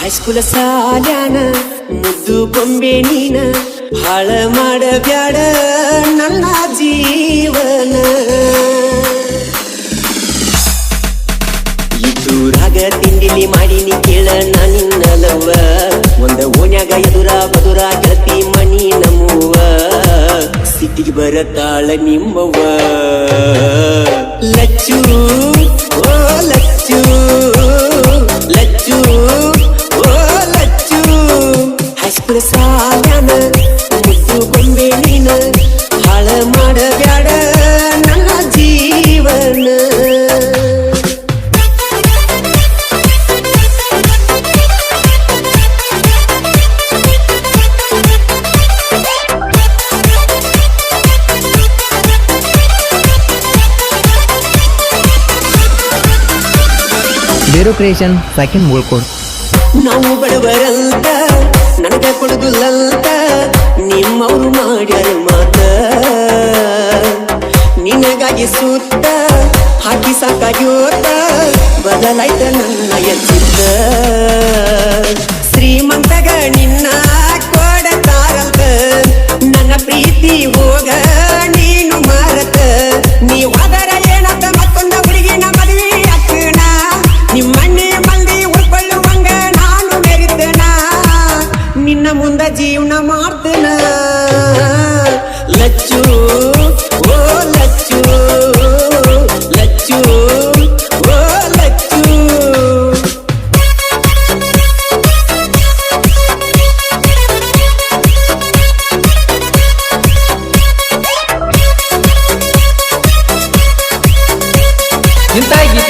ಹೈಸ್ಕೂಲ ಸಾಲ್ಯಾನ, ಮುದ್ದು ಬೊಂಬೆ ನೀನ, ಹಾಳ ಮಾಡಬ್ಯಾಡ ನನ್ನ ಜೀವನ. ಇದ್ದೂರಾಗ ತಿಂಡಿಲಿ ನೀ ಕೇಳ ನಾನಿನ್ನಲವ್ವ ಒಂದ ಓನ್ಯಾಗ ಎದುರ ಬದುರ ಗತಿ ಮಣಿ ನಮ್ಮುವ ಸಿಟ್ಟಿಗೆ ಬರತಾಳ ನಿಮ್ಮವ್ವ. ಬೇರು ಕ್ರಿಯೇಷನ್ ಸೆಕೆಂಡ್ ಮುಳ್ಕೋಡ್ ನಾವು ಬಡವರಂತ, ನನಗ ಕೊಡುದಿಲ್ಲಂತ ನಿಮ್ಮವರು ಮಾಡ್ಯಾರ ಮಾತ. ನಿನಗಾಗಿ ಸೂತ್ತ ಹಾಕಿ ಸಾಕಾಗ್ಯೋತ ಬದಲಾಯ್ತ ನನ್ನ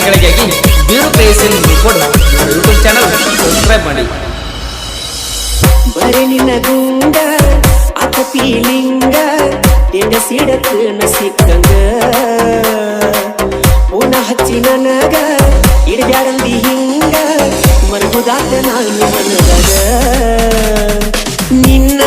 ಇಂತಹ ಬೀರು ಪ್ರೇಸಿನ ಮುಳ್ಕೋಡ್ ಯೂಟ್ಯೂಬ್ ಚಾನಲ್ ಸಬ್ಸ್ಕ್ರೈಬ್ ಮಾಡಿ. ಬರೆ ನಿನ್ನ ಗುಂಡ ಹಿಂಗ ಮರಗುದಾತ ನಾನು ಮನದಾಗ. ನಿನ್ನ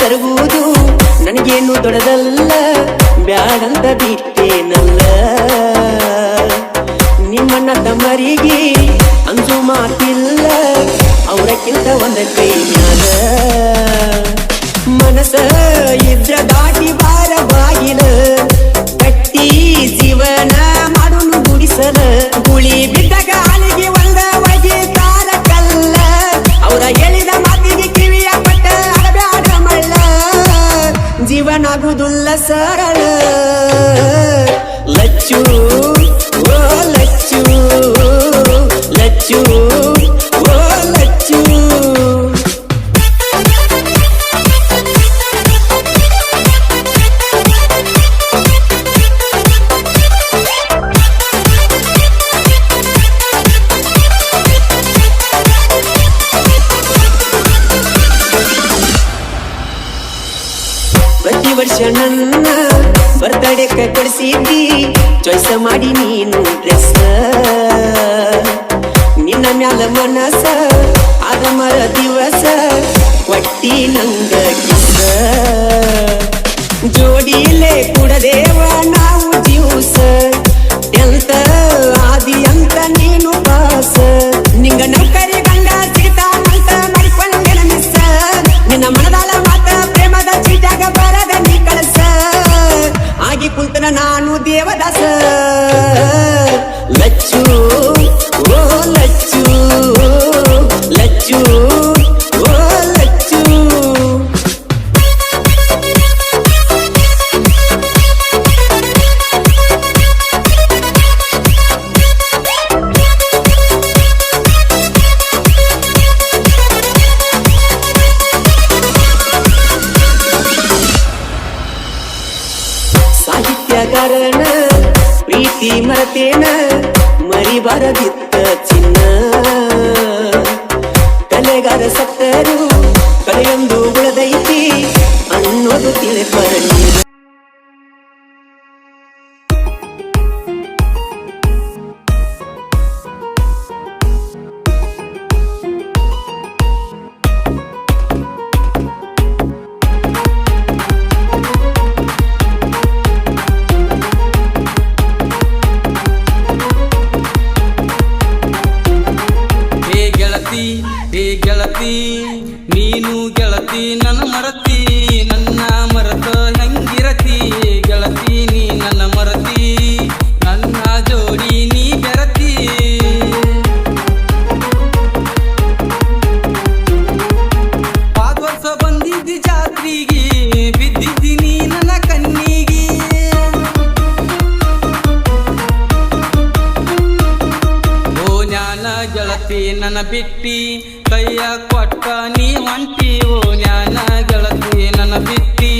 ತರುವುದು ನನಗೇನು ದೊಡ್ಡದಲ್ಲ, ಬ್ಯಾಡಂತ ಬಿಟ್ಟೇನಲ್ಲ. ನಿಮ್ಮಣ್ಣ ತಮ್ಮರಿಗೆ ಅಂಜು ಮಾತಿಲ್ಲ, ಅವರಕ್ಕಿಂತ ಒಂದ ಕೈ ಮ್ಯಾಲ ಮನಸ ಇದ್ರ ದಾಟಿ ಬಾರ ಬಾಗಿಲ, ಕಟ್ಟಿ ಜೀವನ ಮಾಡುನು ಗುಡಿಸಲ ಗುಳಿ ಬಿದ್ದಾಗ Sara. ಪ್ರತಿ ವರ್ಷ ನನ್ನ ಬರ್ತಡೆಕ್ಕ ಕೊಡಿಸಿದ್ದಿ ಚಾಯ್ಸ ಮಾಡಿ ನೀನು ಡ್ರೆಸ್ ನಿನ್ನ ಮ್ಯಾಲ ಮನಸ ಆದ ಮರ ದಿವಸ, ಒಟ್ಟಿ ನಂಗ ಕಾರಣ ಪ್ರೀತಿ ಮರತೇನ ಮರಿಬಾರದಿತ್ತ ಚಿನ್ನ. ಕಲೆಗಾರ ಸತ್ತರು ಕಲೆಯೊಂದು ಉಳದೈತಿ ಅನ್ನೋದು ತಿಳಿಪರಲಿ ಗೆಳತಿ ಏ ಗೆಳತಿ ನೀನು ಗೆಳತಿ ನನ್ನ ಮರತಿ ನನ್ನ ಮರತ ಹೆಂಗಿರತಿ? ಗೆಳತಿ ನೀ ನನ್ನ ಮರತಿ. ಗೆಳತಿ ನನ್ನ ಬಿಟ್ಟಿ ಕೈಯ ಕೊಟ್ಟ ನೀ ಹೊಂಟಿ ಓ ಜ್ಞಾನ ಗೆಳತಿ ನನ್ನ ಬಿಟ್ಟಿ.